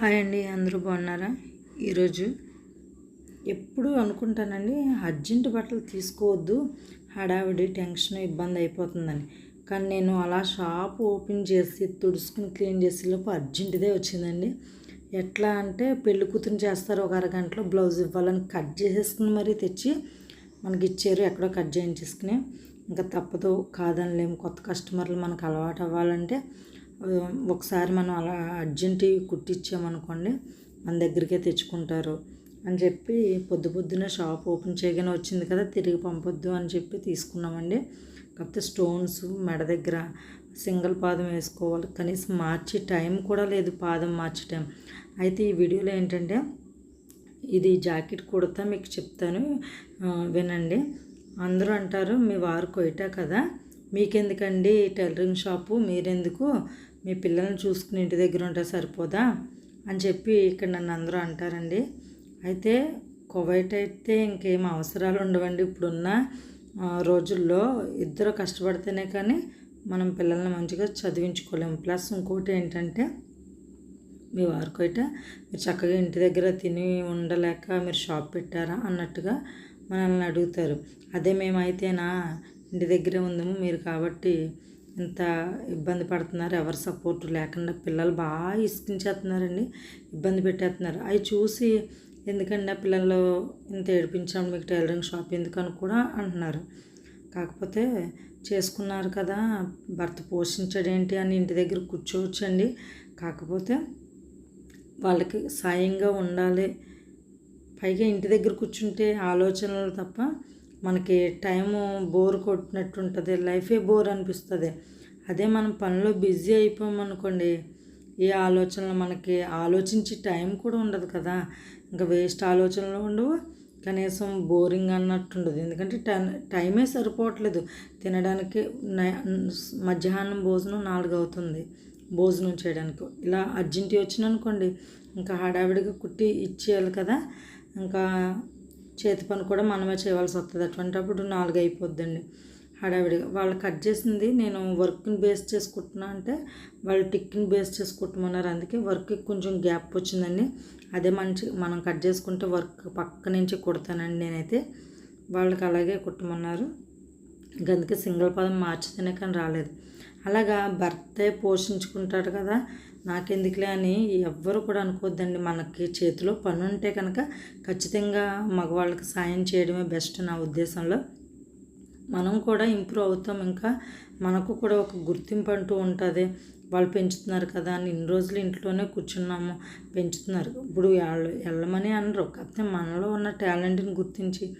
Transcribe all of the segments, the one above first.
Hi అండి అందరూ బాగున్నారా? ఈరోజు ఎప్పుడు అనుకుంటానండి అర్జెంటు బట్టలు తీసుకోవద్దు హడావిడి టెన్షన్ ఇబ్బంది అయిపోతుందని. కానీ నేను అలా షాప్ ఓపెన్ చేసి తుడుచుకుని క్లీన్ చేసే లోపు అర్జెంటుదే వచ్చిందండి. ఎట్లా అంటే పెళ్ళి కూతురు చేస్తారు ఒక అరగంటలో బ్లౌజ్ ఇవ్వాలని కట్ చేసేసుకుని మరీ తెచ్చి మనకి ఇచ్చారు ఎక్కడో కట్ చేయించేసుకుని. ఇంకా తప్పదు కాదనిలేము కొత్త కస్టమర్లు మనకు అలవాటు అవ్వాలంటే ఒకసారి మనం అలా అర్జెంట్ కుట్టించామనుకోండి మన దగ్గరికే తెచ్చుకుంటారు అని చెప్పి పొద్దు పొద్దున షాప్ ఓపెన్ చేయగానే వచ్చింది కదా తిరిగి పంపొద్దు అని చెప్పి తీసుకున్నామండి. కాకపోతే స్టోన్స్ మెడ దగ్గర సింగిల్ పాదం వేసుకోవాలి. కనీసం మార్చి టైం కూడా లేదు పాదం మార్చే టైం. అయితే ఈ వీడియోలో ఏంటంటే ఇది జాకెట్ కుడతా మీకు చెప్తాను. వినండి. అందరూ అంటారు మీ వారు కొయిటా కదా? మీకెందుకండి టైలరింగ్ షాపు? మీరెందుకు? మీ పిల్లల్ని చూసుకుని ఇంటి దగ్గర ఉంటే సరిపోదా? అని చెప్పి ఇక్కడ నన్ను అందరూ అంటారండి. అయితే కువైట్ అయితే ఇంకేం అవసరాలు ఉండవండి. ఇప్పుడున్న రోజుల్లో ఇద్దరు కష్టపడితేనే కానీ మనం పిల్లల్ని మంచిగా చదివించుకోలేము. ప్లస్ ఇంకోటి ఏంటంటే మీ వారికి అయితే మీరు చక్కగా ఇంటి దగ్గర తిని ఉండలేక మీరు షాప్ పెట్టారా అన్నట్టుగా మనల్ని అడుగుతారు. అదే మేమైతేనా? ఇంటి దగ్గరే ఉందేమో మీరు కాబట్టి ఇంత ఇబ్బంది పడుతున్నారు. ఎవరు సపోర్ట్ లేకుండా పిల్లలు బాగా ఇసుకించేస్తున్నారండి. ఇబ్బంది పెట్టేస్తున్నారు. అవి చూసి ఎందుకండి ఆ పిల్లలు ఇంత ఏడిపించాం మీకు టైలరింగ్ షాప్ ఎందుకని కూడా అంటున్నారు. కాకపోతే చేసుకున్నారు కదా భర్త పోషించడేంటి అని ఇంటి దగ్గర కూర్చోవచ్చండి. కాకపోతే వాళ్ళకి సాయంగా ఉండాలి. పైగా ఇంటి దగ్గర కూర్చుంటే ఆలోచనలు తప్ప మనకి టైము బోర్ కొట్టినట్టు ఉంటుంది లైఫే బోర్ అనిపిస్తుంది. అదే మనం పనిలో బిజీ అయిపోయామనుకోండి ఏ ఆలోచనలు మనకి ఆలోచించి టైం కూడా ఉండదు కదా. ఇంకా వేస్ట్ ఆలోచనలు ఉండవు కనీసం బోరింగ్ అన్నట్టు ఉండదు ఎందుకంటే టైం టైమే సరిపోవట్లేదు. తినడానికి మధ్యాహ్నం భోజనం నాలుగు అవుతుంది భోజనం చేయడానికి. ఇలా అర్జెంట్ వచ్చిన అనుకోండి ఇంకా హడావిడిగా కుట్టి ఇచ్చేయాలి కదా. ఇంకా చేతి పని కూడా మనమే చేయవలసి వస్తుంది. అటువంటిప్పుడు నాలుగు అయిపోద్దండి. హడావిడిగా వాళ్ళు కట్ చేసింది నేను వర్క్ని బేస్ చేసుకుంటున్నా అంటే వాళ్ళు టిక్ని బేస్ చేసుకుంటున్నారు. అందుకే వర్క్కి కొంచెం గ్యాప్ వచ్చిందండి. అదే మంచి మనం కట్ చేసుకుంటే వర్క్ పక్క నుంచి కుడతానండి నేనైతే. వాళ్ళకి అలాగే కుట్టమన్నారు. అందుకే సింగిల్ పదం మార్చితేనే కానీ రాలేదు. అలాగా భర్తే పోషించుకుంటాడు కదా నాకెందుకులే అని ఎవ్వరు కూడా అనుకోవద్దండి. మనకి చేతిలో పని ఉంటే కనుక ఖచ్చితంగా మగవాళ్ళకి సాయం చేయడమే బెస్ట్ నా ఉద్దేశంలో. మనం కూడా ఇంప్రూవ్ అవుతాం. ఇంకా మనకు కూడా ఒక గుర్తింపు అంటూ ఉంటుంది. వాళ్ళు పెంచుతున్నారు కదా అని ఇన్ని రోజులు ఇంట్లోనే కూర్చున్నాము పెంచుతున్నారు. ఇప్పుడు వాళ్ళు వెళ్ళమని అనరు. కాకపోతే మనలో ఉన్న టాలెంట్ని గుర్తించి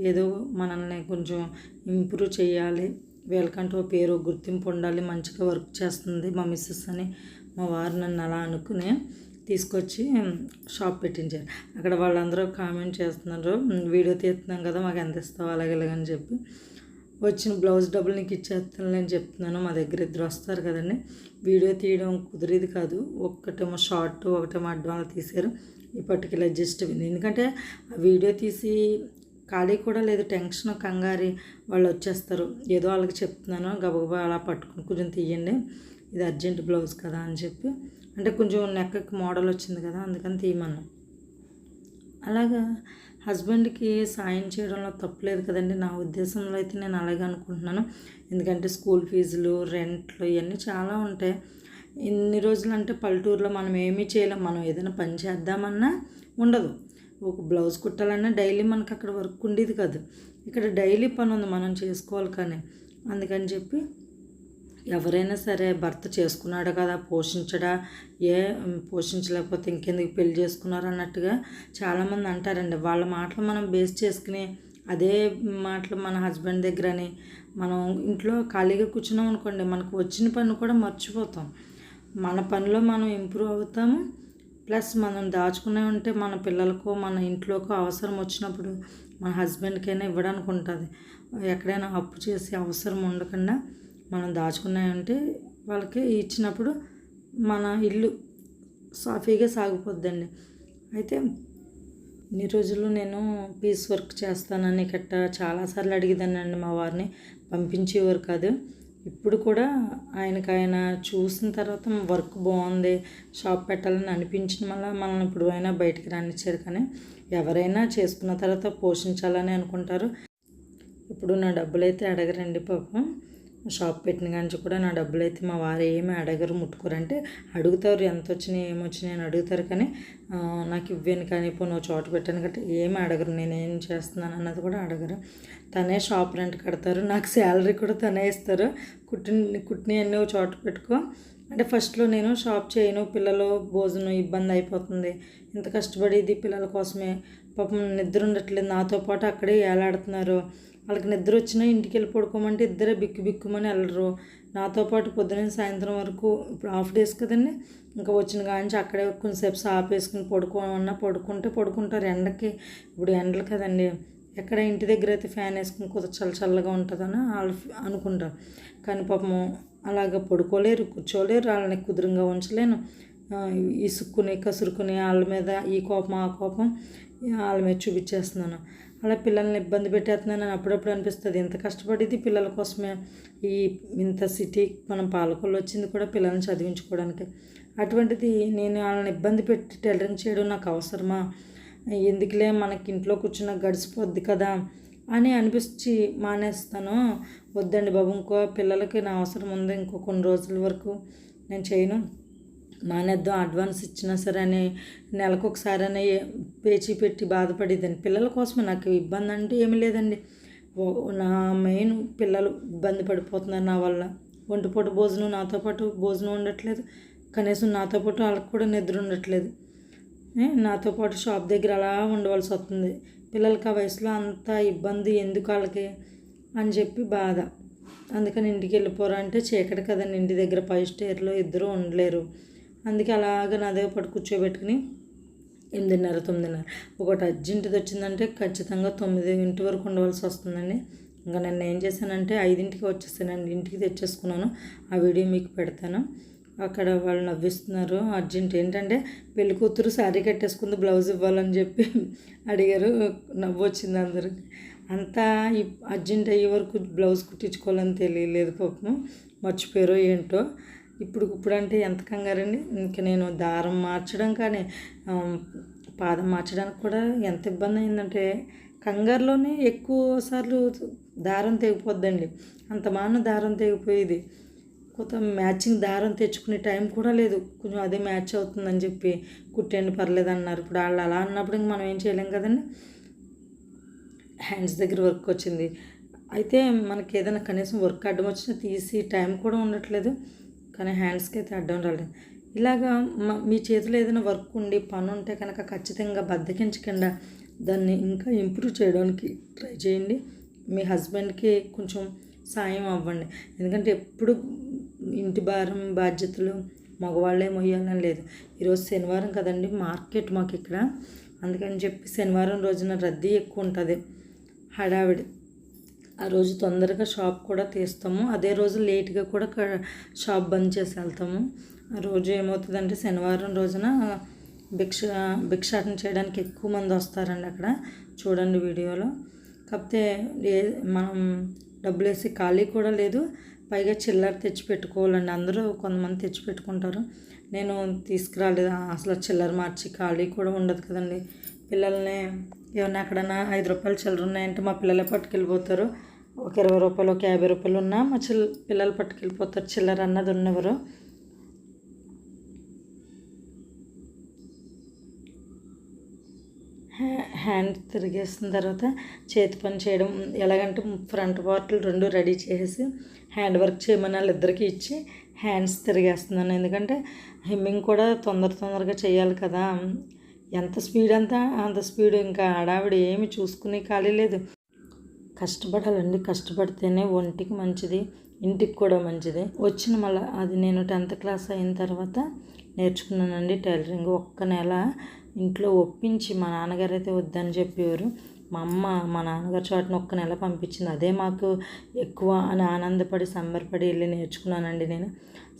ఏదో మనల్ని కొంచెం ఇంప్రూవ్ చేయాలి. వీళ్ళకంటూ పేరు గుర్తింపు ఉండాలి. మంచిగా వర్క్ చేస్తుంది మా మిస్సెస్ అని. మా వారు నన్ను అలా అనుకుని తీసుకొచ్చి షాప్ పెట్టించారు. అక్కడ వాళ్ళందరూ కామెంట్ చేస్తున్నారు వీడియో తీస్తున్నాం కదా మాకు ఎంత ఇస్తావు అలాగే ఇలాగని చెప్పి. వచ్చిన బ్లౌజ్ డబ్బులు నీకు ఇచ్చేస్తాను అని చెప్తున్నాను. మా దగ్గర ఇద్దరు వస్తారు కదండి. వీడియో తీయడం కుదిరేది కాదు. ఒక్కటేమో షార్ట్ ఒకటేమో అడ్వాన్స్ తీశారు. ఈ ఇలా జస్ట్ ఎందుకంటే ఆ వీడియో తీసి ఖాళీ కూడా లేదు టెన్షన్ కంగారి వాళ్ళు వచ్చేస్తారు. ఏదో వాళ్ళకి చెప్తున్నాను గబగబా అలా పట్టుకుని కొంచెం తీయండి. ఇది అర్జెంట్ బ్లౌజ్ కదా అని చెప్పి అంటే కొంచెం నెక్కకి మోడల్ వచ్చింది కదా అందుకని తీయమన్నాం అలాగా హస్బెండ్కి సాయం చేయడంలో తప్పులేదు కదండి. నా ఉద్దేశంలో అయితే నేను అలాగే అనుకుంటున్నాను. ఎందుకంటే స్కూల్ ఫీజులు రెంట్లు ఇవన్నీ చాలా ఉంటాయి. ఇన్ని రోజులు అంటే పల్లెటూరులో మనం ఏమీ చేయలేం. మనం ఏదైనా పని చేద్దామన్నా ఉండదు. ఒక బ్లౌజ్ కుట్టాలన్నా డైలీ మనకు అక్కడ వర్క్ ఉండేది కాదు. ఇక్కడ డైలీ పని ఉంది మనం చేసుకోవాలి కానీ అందుకని చెప్పి ఎవరైనా సరే భర్త చేసుకున్నాడు కదా పోషించడా ఏ పోషించలేకపోతే ఇంకెందుకు పెళ్ళి చేసుకున్నారు అన్నట్టుగా చాలామంది అంటారండి. వాళ్ళ మాటలు మనం బేస్ చేసుకుని అదే మాటలు మన హస్బెండ్ దగ్గరని మనం ఇంట్లో ఖాళీగా కూర్చున్నాం అనుకోండి మనకు వచ్చిన పని కూడా మర్చిపోతాం. మన పనిలో మనం ఇంప్రూవ్ అవుతాము. ప్లస్ మనం దాచుకునే ఉంటే మన పిల్లలకో మన ఇంట్లోకో అవసరం వచ్చినప్పుడు మన హస్బెండ్కైనా ఇవ్వడానికి ఉంటుంది. ఎక్కడైనా అప్పు చేసి అవసరం ఉండకుండా మనం దాచుకున్నాయంటే వాళ్ళకి ఇచ్చినప్పుడు మన ఇల్లు సాఫీగా సాగిపోద్దండి. అయితే ఇన్ని రోజులు నేను పీస్ వర్క్ చేస్తానని కట్ట చాలాసార్లు అడిగేదానండి మా వారిని. పంపించేవారు కాదు. ఇప్పుడు కూడా ఆయనకు ఆయన చూసిన తర్వాత వర్క్ బాగుంది షాప్ పెట్టాలని అనిపించిన వల్ల మనల్ని ఇప్పుడు అయినా బయటికి రానిచ్చారు కానీ ఎవరైనా చేసుకున్న తర్వాత పోషించాలని అనుకుంటారు. ఇప్పుడు నా డబ్బులు అయితే అడగరండి పాపం. షాప్ పెట్టిన కానీ కూడా నా డబ్బులు అయితే మా వారు ఏమి అడగరు ముట్టుకోరు. అంటే అడుగుతారు ఎంత వచ్చినాయి ఏమొచ్చినాయి అని అడుగుతారు కానీ నాకు ఇవ్వను కానీ ఇప్పుడు నువ్వు చోట పెట్టాను కాబట్టి ఏమి అడగరు. నేను ఏం చేస్తున్నాను అన్నది కూడా అడగరు. తనే షాప్ రెంట్ కడతారు నాకు శాలరీ కూడా తనే ఇస్తారు. కుట్టిన కుట్టిన అన్నీ ఒక చోట పెట్టుకో. అంటే ఫస్ట్లో నేను షాప్ చేయను పిల్లలు భోజనం ఇబ్బంది అయిపోతుంది. ఇంత కష్టపడేది పిల్లల కోసమే. పాపం నిద్ర ఉండట్లేదు నాతో పాటు అక్కడే ఏలాడుతున్నారు. వాళ్ళకి నిద్ర వచ్చినా ఇంటికి వెళ్ళి పడుకోమంటే ఇద్దరే బిక్కు బిక్కుమని వెళ్ళరు. నాతో పాటు పొద్దున సాయంత్రం వరకు ఇప్పుడు హాఫ్ డేస్ కదండి. ఇంకా వచ్చిన కానించి అక్కడే కొంచెంసేపు సాప్ వేసుకుని పడుకోమన్నా పడుకుంటే పడుకుంటారు ఎండకి. ఇప్పుడు ఎండలు కదండి. ఎక్కడ ఇంటి దగ్గర అయితే ఫ్యాన్ వేసుకుని కొంత చల్ల చల్లగా ఉంటుందని వాళ్ళు అనుకుంటారు. కానీ పాపము అలాగ పడుకోలేరు కూర్చోలేరు వాళ్ళని కుదురంగా ఉంచలేను. ఇసుక్కుని కసురుకుని వాళ్ళ మీద ఈ కోపం ఆ కోపం వాళ్ళ మీద చూపించేస్తున్నాను. అలా పిల్లల్ని ఇబ్బంది పెట్టేస్తున్నాను అని అప్పుడప్పుడు అనిపిస్తుంది. ఇంత కష్టపడేది పిల్లల కోసమే ఈ ఇంత సిటీ మనం పాలకొల్లు వచ్చింది కూడా పిల్లల్ని చదివించుకోవడానికి. అటువంటిది నేను వాళ్ళని ఇబ్బంది పెట్టి టెలరింగ్ చేయడం నాకు అవసరమా? ఎందుకులే మనకి ఇంట్లో కూర్చున్న గడిచిపోద్ది కదా అని అనిపించి మానేస్తాను. వద్దండి బాబు ఇంకో పిల్లలకి నా అవసరం ఉంది. ఇంకో కొన్ని రోజుల వరకు నేను చేయను. మానేద్దాం అడ్వాన్స్ ఇచ్చినా సరే అని నెలకు ఒకసారి అని పేచీ పెట్టి బాధపడేదండి పిల్లల కోసమే నాకు ఇబ్బంది అంటే ఏమీ లేదండి. నా మెయిన్ పిల్లలు ఇబ్బంది పడిపోతున్నారు నా వల్ల. ఒంటిపూట భోజనం నాతో పాటు భోజనం ఉండట్లేదు. కనీసం నాతో పాటు వాళ్ళకి కూడా నిద్ర ఉండట్లేదు. నాతో పాటు షాప్ దగ్గర అలా ఉండవలసి వస్తుంది. పిల్లలకి ఆ వయసులో అంత ఇబ్బంది ఎందుకు వాళ్ళకి అని చెప్పి బాధ. అందుకని ఇంటికి వెళ్ళిపోరా అంటే చీకటి కదండి. ఇంటి దగ్గర పై స్టేర్లో ఇద్దరు ఉండలేరు. అందుకే అలాగ నా దగ్గర పట్టు కూర్చోబెట్టుకుని ఎనిమిదిన్నర తొమ్మిదిన్నర. ఒకటి అర్జెంటుది వచ్చిందంటే ఖచ్చితంగా తొమ్మిది ఇంటి వరకు ఉండవలసి వస్తుందండి. ఇంకా నేను ఏం చేశానంటే ఐదింటికి వచ్చేసానండి. ఇంటికి తెచ్చేసుకున్నాను. ఆ వీడియో మీకు పెడతాను. అక్కడ వాళ్ళు నవ్విస్తున్నారు. అర్జెంట్ ఏంటంటే పెళ్ళి కూతురు శారీ కట్టేసుకుంది బ్లౌజ్ ఇవ్వాలని చెప్పి అడిగారు. నవ్వు వచ్చింది అందరికి అంతా ఈ అర్జెంట్ అయ్యే వరకు బ్లౌజ్ కుట్టించుకోవాలని తెలియలేదు పాపం. మర్చిపోయారో ఏంటో. ఇప్పుడు ఇప్పుడు అంటే ఎంత కంగారండి. ఇంకా నేను దారం మార్చడం కానీ పాదం మార్చడానికి కూడా ఎంత ఇబ్బంది అయిందంటే కంగారులోనే ఎక్కువ సార్లు దారం తెగిపోద్దండి. అంత మాన దారం తెగిపోయేది. కొత్త మ్యాచింగ్ దారం తెచ్చుకునే టైం కూడా లేదు. కొంచెం అదే మ్యాచ్ అవుతుందని చెప్పి కుట్టండి పర్లేదు అన్నారు. ఇప్పుడు వాళ్ళు అలా అన్నప్పుడు ఇంక మనం ఏం చేయలేం కదండి. హ్యాండ్స్ దగ్గర వర్క్ వచ్చింది. అయితే మనకి ఏదైనా కనీసం వర్క్ అడ్డం వచ్చినా తీసి టైం కూడా ఉండట్లేదు. కానీ హ్యాండ్స్కి అయితే అడ్డం రాలేదు. ఇలాగా మీ చేతిలో ఏదైనా వర్క్ ఉండి పని ఉంటే కనుక ఖచ్చితంగా బద్దకించకుండా దాన్ని ఇంకా ఇంప్రూవ్ చేయడానికి ట్రై చేయండి. మీ హస్బెండ్కి కొంచెం సాయం అవ్వండి. ఎందుకంటే ఎప్పుడు ఇంటి భారం బాధ్యతలు మగవాళ్ళే మొయ్యాలని లేదు. ఈరోజు శనివారం కదండి మార్కెట్ మాకు ఇక్కడ అందుకని చెప్పి శనివారం రోజున రద్దీ ఎక్కువ ఉంటుంది. హడావిడి. ఆ రోజు తొందరగా షాప్ కూడా తీస్తాము. అదే రోజు లేట్గా కూడా క- షాప్ బంద్ చేసి వెళ్తాము. ఆ రోజు ఏమవుతుందంటే శనివారం రోజున భిక్ష భిక్షాటన చేయడానికి ఎక్కువ మంది వస్తారండి అక్కడ చూడండి వీడియోలో. కాకపోతే ఏ మనం డబ్బులు వేసి ఖాళీ కూడా లేదు. పైగా చిల్లర తెచ్చి పెట్టుకోవాలండి. అందరూ కొంతమంది తెచ్చిపెట్టుకుంటారు నేను తీసుకురాలేదు. అసలు చిల్లర మార్చి ఖాళీ కూడా ఉండదు కదండి. పిల్లల్ని ఏమన్నా ఎక్కడన్నా ఐదు రూపాయలు చిల్లర ఉన్నాయంటే మా పిల్లలే పట్టుకెళ్ళిపోతారు. ఒక ఇరవై రూపాయలు ఒక యాభై రూపాయలు ఉన్నా మా చిల్ పిల్లలు పట్టుకెళ్ళిపోతారు. చిల్లర అన్నది ఉన్నవారు. హ్యాండ్ తిరిగేసిన తర్వాత చేతి పని చేయడం ఎలాగంటే ఫ్రంట్ పార్ట్లు రెండు రెడీ చేసి హ్యాండ్ వర్క్ చేయమని వాళ్ళిద్దరికి ఇచ్చి హ్యాండ్స్ తిరిగేస్తున్నాను. ఎందుకంటే హెమ్మింగ్ కూడా తొందర తొందరగా చేయాలి కదా. ఎంత స్పీడ్ అంతా అంత స్పీడ్ ఇంకా ఆడావిడ ఏమి చూసుకునే ఖాళీ లేదు. కష్టపడాలండి. కష్టపడితేనే ఒంటికి మంచిది ఇంటికి కూడా మంచిది. వచ్చిన మళ్ళీ అది నేను టెన్త్ క్లాస్ అయిన తర్వాత నేర్చుకున్నానండి టైలరింగ్. ఒక్క నెల ఇంట్లో ఒప్పించి మా నాన్నగారు అయితే వద్దని చెప్పేవారు. మా అమ్మ మా నాన్నగారు చోటన ఒక్క నెల పంపించింది. అదే మాకు ఎక్కువ అని ఆనందపడి సంబరపడి వెళ్ళి నేర్చుకున్నానండి నేను.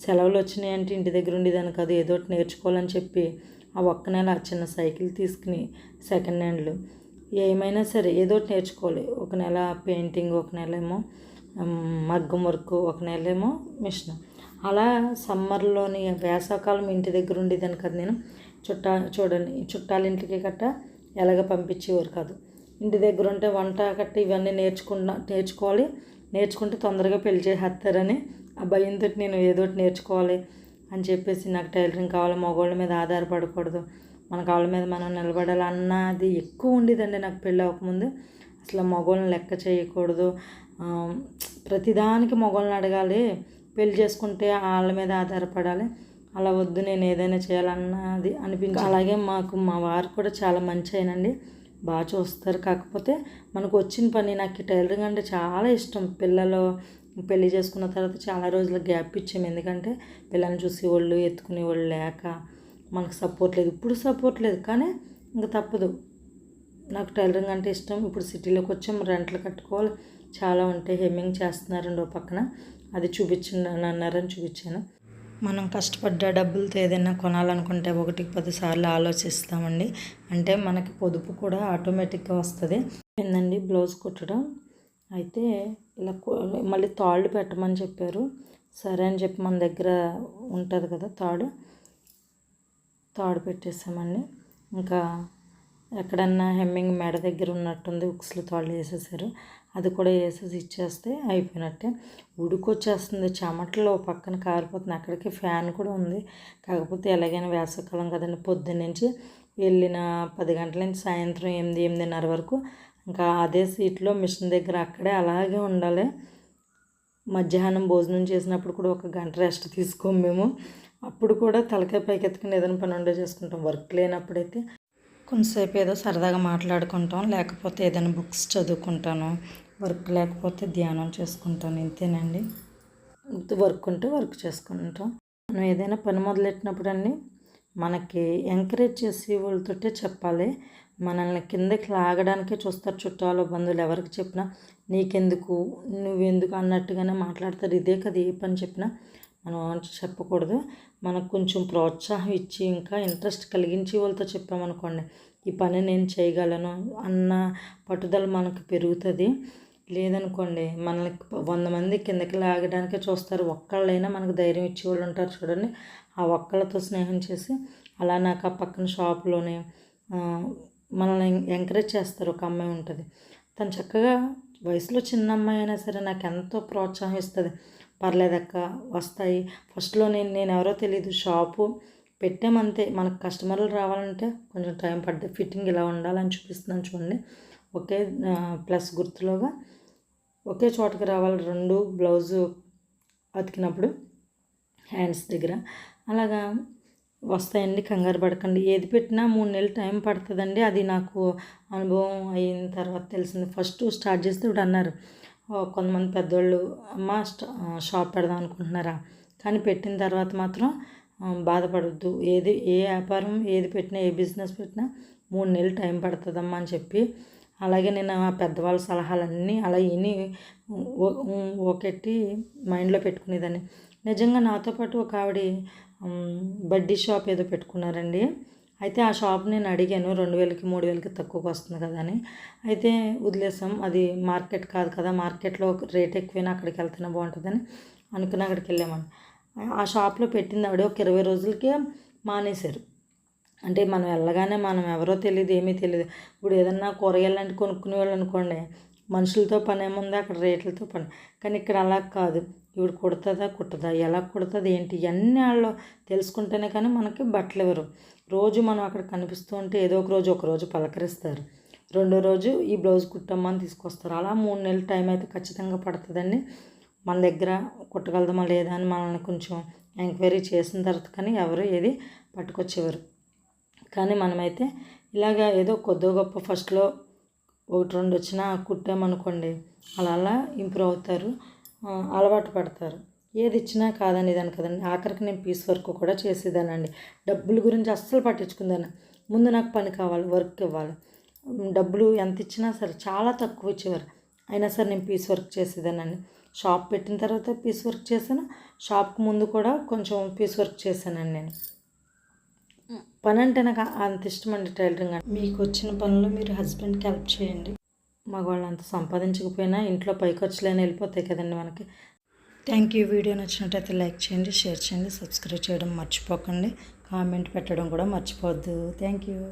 సెలవులు వచ్చినాయంటే ఇంటి దగ్గర ఉండేదాన్ని కాదు ఏదో ఒకటి నేర్చుకోవాలని చెప్పి ఆ ఒక్క నెల ఆ చిన్న సైకిల్ తీసుకుని సెకండ్ హ్యాండ్లు ఏమైనా సరే ఏదో ఒకటి నేర్చుకోవాలి. ఒక నెల పెయింటింగ్ ఒక నెల ఏమో మగ్గం వర్క్ ఒక నెలేమో మిషన్. అలా సమ్మర్లోని వేసవకాలం ఇంటి దగ్గర ఉండేదాన్ని కదా నేను. చుట్టా చూడండి చుట్టాల ఇంటికి గట్ట ఎలాగ పంపించేవారు కాదు. ఇంటి దగ్గర ఉంటే వంట గట్ట ఇవన్నీ నేర్చుకున్న నేర్చుకోవాలి. నేర్చుకుంటే తొందరగా పెళ్ళి చేసేస్తారని ఆ భయంతో నేను ఏదో ఒకటి నేర్చుకోవాలి అని చెప్పేసి నాకు టైలరింగ్ కావాలి మగవాళ్ళ మీద ఆధారపడకూడదు. మన కాళ్ళ మీద మనం నిలబడాలన్నది ఎక్కువ ఉండేదండి నాకు పెళ్ళి అవ్వకముందు. అసలు మగవాళ్ళని లెక్క చేయకూడదు. ప్రతిదానికి మగవాళ్ళని అడగాలి. పెళ్ళి చేసుకుంటే వాళ్ళ మీద ఆధారపడాలి. అలా వద్దు నేను ఏదైనా చేయాలన్నది అనిపించింది. అలాగే మాకు మా వారు కూడా చాలా మంచి అయినండి బాగా చూస్తారు. కాకపోతే మనకు వచ్చిన పని నాకు టైలరింగ్ అంటే చాలా ఇష్టం. పిల్లలు పెళ్ళి చేసుకున్న తర్వాత చాలా రోజులు గ్యాప్ ఇచ్చాము. ఎందుకంటే పిల్లల్ని చూసి వాళ్ళు ఎత్తుకునే వాళ్ళు లేక మనకు సపోర్ట్ లేదు. ఇప్పుడు సపోర్ట్ లేదు కానీ ఇంకా తప్పదు. నాకు టైలరింగ్ అంటే ఇష్టం. ఇప్పుడు సిటీలోకి వచ్చాం రెంట్లు కట్టుకోవాలి. చాలా ఉంటాయి. హెమ్మింగ్ చేస్తున్నారండి ఓ పక్కన. అది చూపించండి అని అన్నారని చూపించాను. మనం కష్టపడ్డ డబ్బులతో ఏదైనా కొనాలనుకుంటే ఒకటికి పదిసార్లు ఆలోచిస్తామండి. అంటే మనకి పొదుపు కూడా ఆటోమేటిక్గా వస్తుంది. ఏందండి? బ్లౌజ్ కుట్టడం. అయితే ఇలా మళ్ళీ తాళ్ళు పెట్టమని చెప్పారు. సరే అని చెప్పి మన దగ్గర ఉంటుంది కదా తాడు. తాడు పెట్టేసామండి ఇంకా ఎక్కడన్నా హెమ్మింగ్ మెడ దగ్గర ఉన్నట్టుంది ఉక్స్లు తాళ్ళు వేసేసారు. అది కూడా వేసేసి ఇచ్చేస్తే అయిపోయినట్టే. ఉడుకొచ్చేస్తుంది చెమటలో పక్కన కారిపోతుంది అక్కడికి ఫ్యాన్ కూడా ఉంది. కాకపోతే ఎలాగైనా వేసవకాలం కదండి పొద్దున్న నుంచి వెళ్ళిన పది గంటల నుంచి సాయంత్రం ఎనిమిది ఎనిమిదిన్నర వరకు ఇంకా అదే సీట్లో మిషన్ దగ్గర అక్కడే అలాగే ఉండాలి. మధ్యాహ్నం భోజనం చేసినప్పుడు కూడా ఒక గంట రెస్ట్ తీసుకోము మేము. అప్పుడు కూడా తలకాయ పైకి ఎత్తుకుని ఏదైనా పని ఉండే చేసుకుంటాం. వర్క్ లేనప్పుడైతే కొంతసేపు ఏదో సరదాగా మాట్లాడుకుంటాం. లేకపోతే ఏదైనా బుక్స్ చదువుకుంటాను. వర్క్ లేకపోతే ధ్యానం చేసుకుంటాను. ఇంతేనండి. వర్క్ ఉంటే వర్క్ చేసుకుంటాం. మనం ఏదైనా పని మొదలెట్టినప్పుడు అన్నీ మనకి ఎంకరేజ్ చేసి వాళ్ళతోటే చెప్పాలి. మనల్ని కిందకి లాగడానికే చూస్తారు చుట్టాలు బంధువులు. ఎవరికి చెప్పినా నీకెందుకు నువ్వెందుకు అన్నట్టుగానే మాట్లాడతారు. ఇదే కదా ఏ పని చెప్పినా మనం చెప్పకూడదు. మనకు కొంచెం ప్రోత్సాహం ఇచ్చి ఇంకా ఇంట్రెస్ట్ కలిగించి వాళ్ళతో చెప్పామనుకోండి ఈ పని నేను చేయగలను అన్న పట్టుదల మనకు పెరుగుతుంది. లేదనుకోండి మనల్ని వంద మంది కిందకి లాగడానికే చూస్తారు. ఒక్కళ్ళైనా మనకు ధైర్యం ఇచ్చేవాళ్ళు ఉంటారు చూడండి. ఆ ఒక్కళ్ళతో స్నేహం చేసి అలా నాకు ఆ పక్కన షాప్లోనే మనల్ని ఎంకరేజ్ చేస్తారు. ఒక అమ్మాయి ఉంటుంది. తను చక్కగా వయసులో చిన్న అమ్మాయి అయినా సరే నాకు ఎంతో ప్రోత్సాహం ఇస్తుంది. పర్లేదక్క వస్తాయి. ఫస్ట్లో నేను నేను ఎవరో తెలియదు షాపు పెట్టామంతే. మనకు కస్టమర్లు రావాలంటే కొంచెం టైం పడుతుంది ఫిట్టింగ్ ఇలా ఉండాలని చూపిస్తున్నాను చూడండి. ఒకే ప్లస్ గుర్తులోగా ఒకే చోటకి రావాలి. రెండు బ్లౌజు అతికినప్పుడు హ్యాండ్స్ దగ్గర. అలాగా వస్తాయండి. కంగారు పడకండి. ఏది పెట్టినా మూడు నెలలు టైం పడుతుందండి. అది నాకు అనుభవం అయిన తర్వాత తెలిసింది. ఫస్ట్ స్టార్ట్ చేస్తే ఇప్పుడు అన్నారు. కొంతమంది పెద్దోళ్ళు అమ్మ స్టా- షాప్ పెడదాం అనుకుంటున్నారా? కానీ పెట్టిన తర్వాత మాత్రం బాధపడద్దు. ఏది ఏ వ్యాపారం ఏది పెట్టినా ఏ బిజినెస్ పెట్టినా మూడు నెలలు టైం పడుతుందమ్మా అని చెప్పి అలాగే నేను ఆ పెద్దవాళ్ళ సలహాలన్నీ అలా విని ఒకటి మైండ్లో పెట్టుకునేదాన్ని. నిజంగా నాతో పాటు ఒక ఆవిడ బడ్డీ షాప్ ఏదో పెట్టుకున్నారండి. అయితే ఆ షాప్ నేను అడిగాను రెండు వేలకి మూడు వేలకి తక్కువకి వస్తుంది కదా అని. అయితే వదిలేసాం. అది మార్కెట్ కాదు కదా మార్కెట్లో రేట్ ఎక్కువైనా అక్కడికి వెళ్తేనే బాగుంటుందని అనుకుని అక్కడికి వెళ్ళామని ఆ షాప్లో పెట్టింది ఆవిడ. ఒక ఇరవై రోజులకే మానేశారు. అంటే మనం వెళ్ళగానే మనం ఎవరో తెలియదు ఏమీ తెలియదు ఇప్పుడు ఏదన్నా కూరగాయలు లాంటి కొనుక్కునే వాళ్ళు అనుకోండి మనుషులతో పని ఏముంది? అక్కడ రేట్లతో పని. కానీ ఇక్కడ అలా కాదు. ఇవిడు కుడుతుందా కుట్టదా ఎలా కుడుతుంది ఏంటి ఇవన్నీ వాళ్ళు తెలుసుకుంటేనే కానీ మనకి బట్టలు ఇవ్వరు. రోజు మనం అక్కడ కనిపిస్తూ ఉంటే ఏదో ఒక రోజు ఒక రోజు పలకరిస్తారు. రెండో రోజు ఈ బ్లౌజ్ కుట్టమ్మని తీసుకొస్తారు. అలా మూడు నెలలు టైం అయితే ఖచ్చితంగా పడుతుందండి. మన దగ్గర కుట్టగలదమా లేదా అని మనల్ని కొంచెం ఎంక్వైరీ చేసిన తర్వాత కానీ ఎవరు ఏది పట్టుకొచ్చేవారు. కానీ మనమైతే ఇలాగ ఏదో కొద్ది గొప్ప ఫస్ట్లో ఒకటి రెండు వచ్చినా కుట్టామనుకోండి అలా అలా ఇంప్రూవ్ అవుతారు. అలవాటు పడతారు. ఏది ఇచ్చినా కాదని దాని కదండి. ఆఖరికి నేను పీస్ వర్క్ కూడా చేసేదానండి. డబ్బుల గురించి అస్సలు పట్టించుకుందాను. ముందు నాకు పని కావాలి వర్క్ ఇవ్వాలి. డబ్బులు ఎంత ఇచ్చినా సరే చాలా తక్కువ ఇచ్చేవారు. అయినా సరే నేను పీస్ వర్క్ చేసేదానండి. షాప్ పెట్టిన తర్వాత పీస్ వర్క్ చేశాను. షాప్కి ముందు కూడా కొంచెం పీస్ వర్క్ చేశానండి నేను. పని అంటే నాకు అంత ఇష్టం అండి టైలరింగ్ అంటే. మీకు వచ్చిన పనిలో మీరు హస్బెండ్కి హెల్ప్ చేయండి. మగవాళ్ళు అంత సంపాదించకపోయినా ఇంట్లో పై ఖర్చులైనా వెళ్ళిపోతాయి కదండి మనకి. Thank you. వీడియో నచ్చినట్టయితే లైక్ చేయండి షేర్ చేయండి సబ్స్క్రైబ్ చేయడం మర్చిపోకండి. కామెంట్ పెట్టడం కూడా మర్చిపోవద్దు. Thank you.